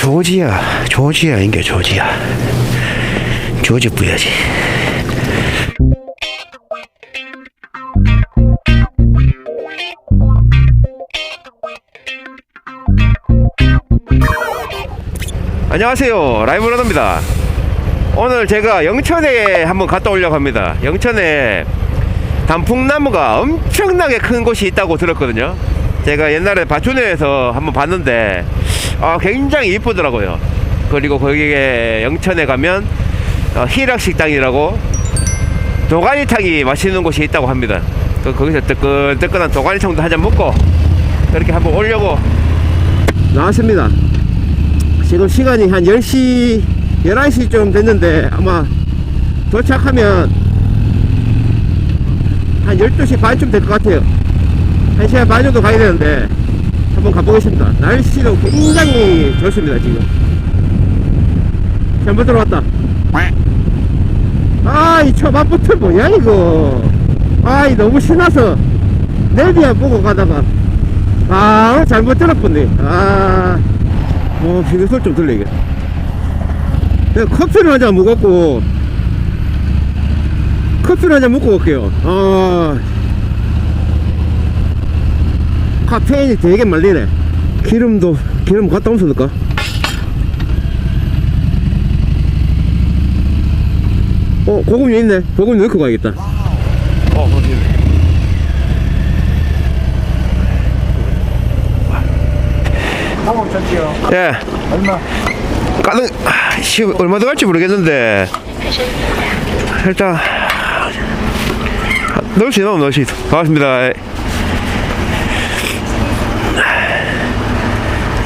조지야, 조지야, 인 게 조지야. 조지 뿌야지. 안녕하세요. 라이브 러너입니다. 오늘 제가 영천에 한번 갔다 오려고 합니다. 영천에 단풍나무가 엄청나게 큰 곳이 있다고 들었거든요. 제가 옛날에 바춘회에서 한번 봤는데 아, 굉장히 이쁘더라고요. 그리고 거기에 영천에 가면 어, 희락 식당이라고 도가니탕이 맛있는 곳이 있다고 합니다. 그, 거기서 뜨끈 뜨끈한 도가니탕도 한 잔 먹고 그렇게 한번 오려고 나왔습니다. 지금 시간이 한 10시, 11시쯤 됐는데 아마 도착하면 한 12시 반쯤 될 것 같아요. 1시간 반 정도 가야 되는데 한번 가보겠습니다. 날씨는 굉장히 좋습니다, 지금. 잘못 들어왔다. 아, 이 초밥부터 뭐야, 이거. 아, 이 너무 신나서 내비야 보고 가다가 아, 잘못 들었군요. 아, 뭐, 비교설 좀 들리겠다. 내가 커피를 한잔 먹었고, 커피를 한잔 먹고 올게요. 아, 카페인이 되게 말리네. 기름도, 기름 갖다 오면서 넣을까? 어, 고급류 있네. 고급류 넣고 가야겠다. 어, 거기. 쳤지요. 예. 얼마? 가능, 아, 씨, 얼마 더 갈지 모르겠는데. 일단, 넣을 수 있나, 넣을 수 있어. 반갑습니다.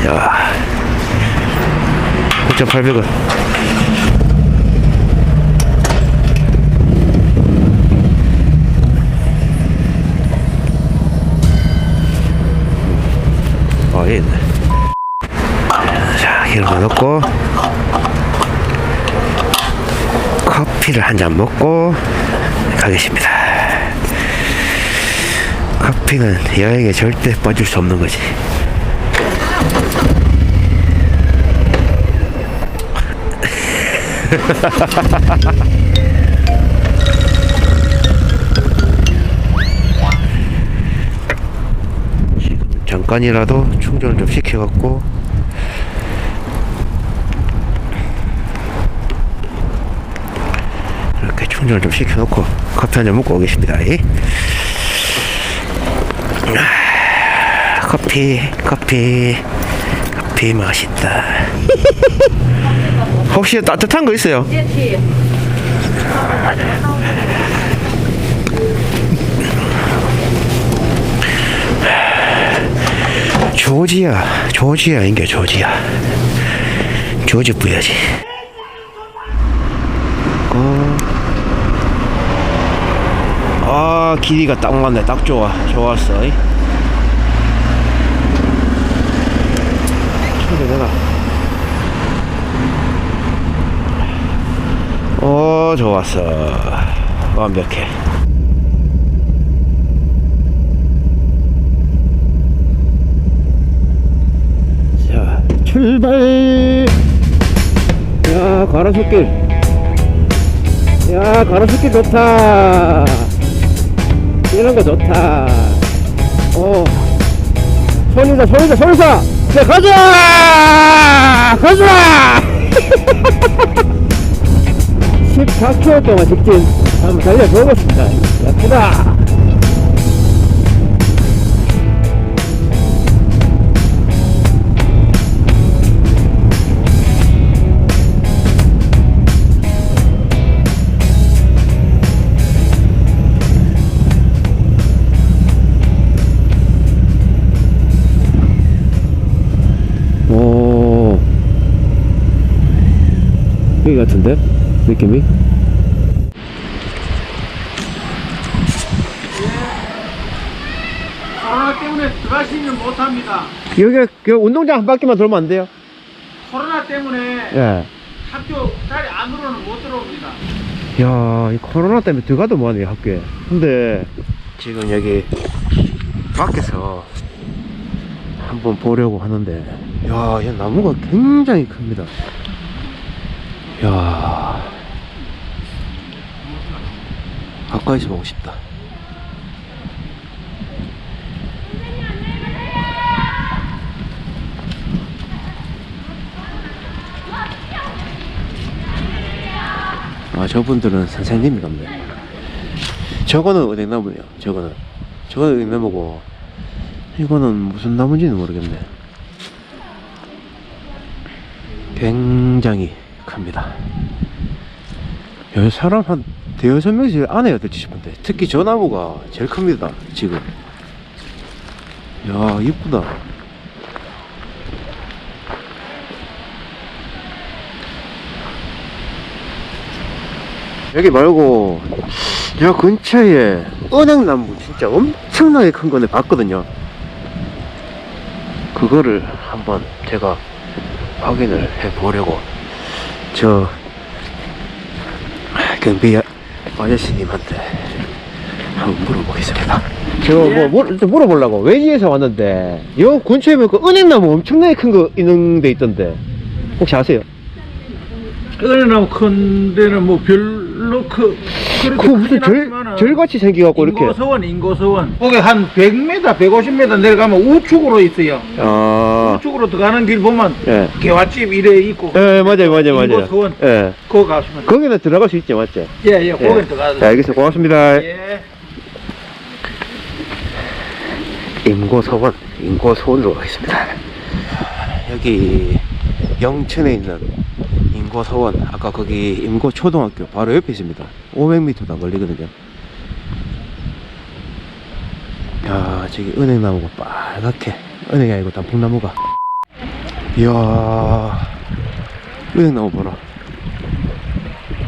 야 9,800원. 아, 예. 자, 기름을 넣고 커피를 한 잔 먹고 가겠습니다. 커피는 여행에 절대 빠질 수 없는 거지. 지금 잠깐이라도 충전을 좀 시켜갖고 이렇게 충전을 좀 시켜놓고 커피 한 잔 먹고 오겠습니다. 이. 아, 커피, 커피, 커피 맛있다. 혹시 따뜻한 거 있어요? 조지야, 조지야, 인 게 조지야. 조지 뿌야지. 어. 아, 길이가 딱 맞네. 딱 좋아. 좋았어. 이. 내가. 어, 좋았어. 완벽해. 자, 출발! 야, 가로수길. 야, 가로수길 좋다. 이런 거 좋다. 어. 손이다, 손이다, 손이다! 자, 가자! 가자! 14km 동안 직진 한번 달려보겠습니다. 오. 여기 같은데? 느낌이? 코로나 때문에 들어가시면 못합니다. 여기 그 운동장 한 바퀴만 돌면 안 돼요? 코로나 때문에 예. 학교 자리 안으로는 못 들어옵니다. 야, 이 코로나 때문에 들어가도 뭐하네, 학교에. 근데, 지금 여기, 밖에서 한번 보려고 하는데, 야, 이 나무가 굉장히 큽니다. 야, 가까이서 보고 싶다. 아, 저분들은 선생님이 같네. 저거는 은행나무네요. 저거는. 저거는 은행나무고, 이거는 무슨 나무인지는 모르겠네. 굉장히 큽니다. 여기 사람 한 대여섯 명씩 안에야 될지 싶은데, 특히 저 나무가 제일 큽니다. 지금. 야, 이쁘다. 여기 말고 저 근처에 은행나무 진짜 엄청나게 큰 거는 봤거든요. 그거를 한번 제가 확인을 해 보려고 저 경비 아저씨님한테 한번 물어보겠습니다. 제가 뭐 물, 좀 물어보려고 외지에서 왔는데 요 근처에 보니까 은행나무 엄청나게 큰 거 있는 데 있던데 혹시 아세요? 은행나무 큰 데는 뭐 별 로 크, 그렇게 그 무슨 절, 절같이 생겨갖고 이렇게 인고서원, 인고서원. 거기 한 100m, 150m 내려가면 우측으로 있어요. 아 우측으로 들어가는 길 보면 예. 개화집 이래 있고. 예, 맞아요, 맞아요, 맞아요. 인고서원. 예. 그거 가시면. 거기는 들어갈 수 있죠, 맞죠? 예, 예, 예. 거기 들어가도 네, 알겠습니다. 고맙습니다. 예. 임고서원, 임고서원으로 가겠습니다. 여기 영천에 있는 임고서원, 아까 거기 임고초등학교 바로 옆에 있습니다. 500m도 안 걸리거든요. 야, 저기 은행나무가 빨갛게, 은행이 아니고 단풍나무가. 이야, 은행나무 봐라.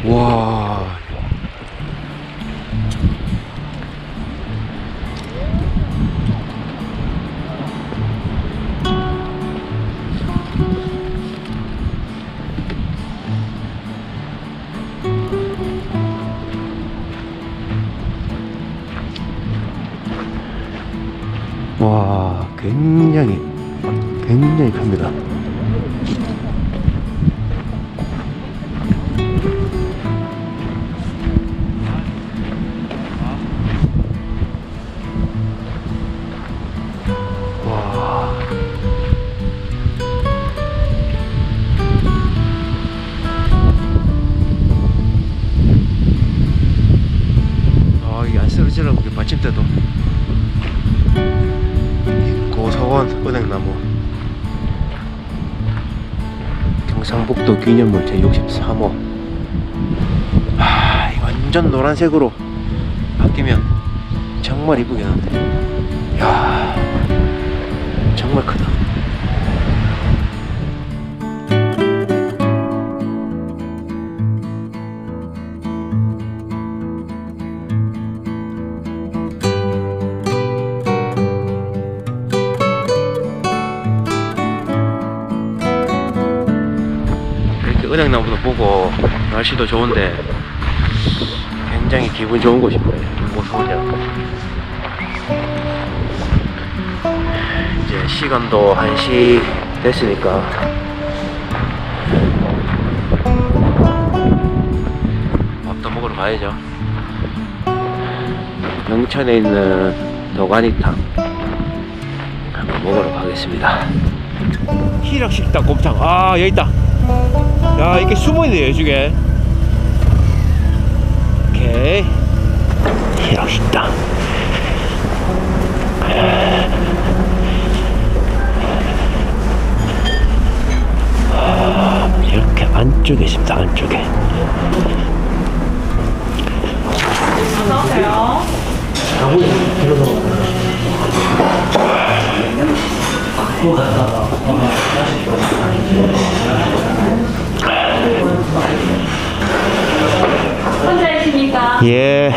와, 굉장히, 굉장히 큽니다. 기념물 제63호. 하, 이 완전 노란색으로 바뀌면 정말 이쁘겠는데. 야 정말 크다 은행나무도 보고 날씨도 좋은데 굉장히 기분 좋은 곳입니다. 모서원이야. 이제 시간도 1시 됐으니까 밥도 먹으러 가야죠. 영천에 있는 도가니탕 한번 먹으러 가겠습니다. 희락식당 곱창 아 여기 있다. 야 이게 숨어있네요 이쪽에 오케이 희락식당 아, 이렇게 안쪽에 있습니다 안쪽에 혼자이십니까? 예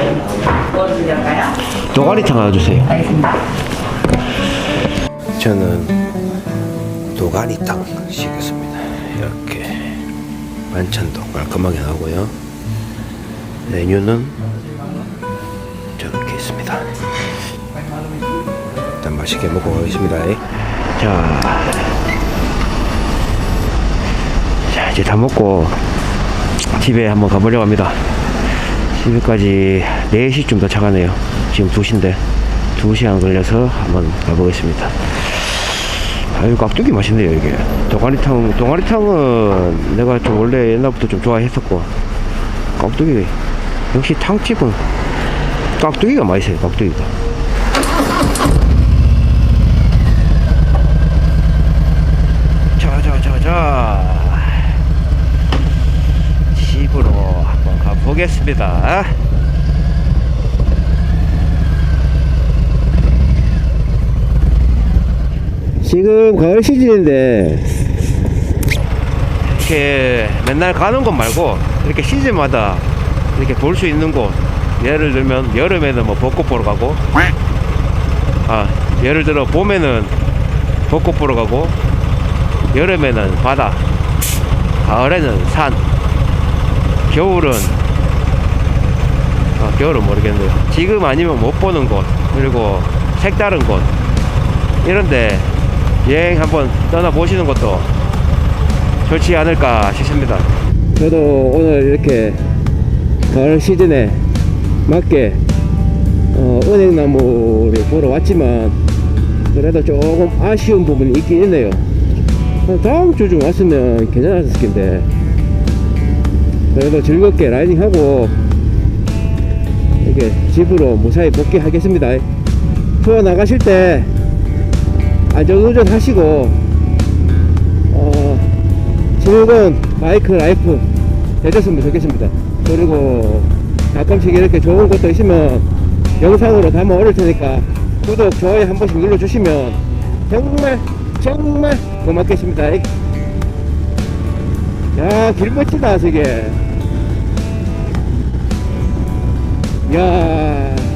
뭐 드릴까요? 도가니탕 하나 주세요 알겠습니다. 저는 도가니탕 시켰습니다. 이렇게 반찬도 깔끔하게 나오고요. 메뉴는 저렇게 있습니다. 일단 맛있게 먹고 가겠습니다. 자, 이제 다 먹고 집에 한번 가보려고 합니다. 집에까지 4시쯤 도착하네요. 지금 2시인데 2시간 걸려서 한번 가보겠습니다. 아유 깍두기 맛있네요 이게 동아리탕 동아리탕은 내가 좀 원래 옛날부터 좀 좋아했었고 깍두기 역시 탕집은 깍두기가 맛있어요 깍두기가 자자자자 집으로 보겠습니다. 지금 가을 시즌인데 이렇게 맨날 가는 곳 말고 이렇게 시즌마다 이렇게 볼 수 있는 곳 예를 들면 여름에는 뭐 벚꽃 보러 가고 아 예를 들어 봄에는 벚꽃 보러 가고 여름에는 바다 가을에는 산 겨울은 아, 겨울은 모르겠네요 지금 아니면 못 보는 곳 그리고 색다른 곳 이런데 여행 한번 떠나보시는 것도 좋지 않을까 싶습니다. 저도 오늘 이렇게 가을 시즌에 맞게 어, 은행나무를 보러 왔지만 그래도 조금 아쉬운 부분이 있긴 있네요. 어, 다음 주좀 왔으면 괜찮았을 텐데 그래도 즐겁게 라이딩하고 이렇게 집으로 무사히 복귀하겠습니다. 투어 나가실 때 안전운전 하시고 어, 즐거운 바이크 라이프 되셨으면 좋겠습니다. 그리고 가끔씩 이렇게 좋은 것도 있으면 영상으로 담아 올릴 테니까 구독 좋아요 한 번씩 눌러주시면 정말 정말 고맙겠습니다. 야 길 멋지다 저게 야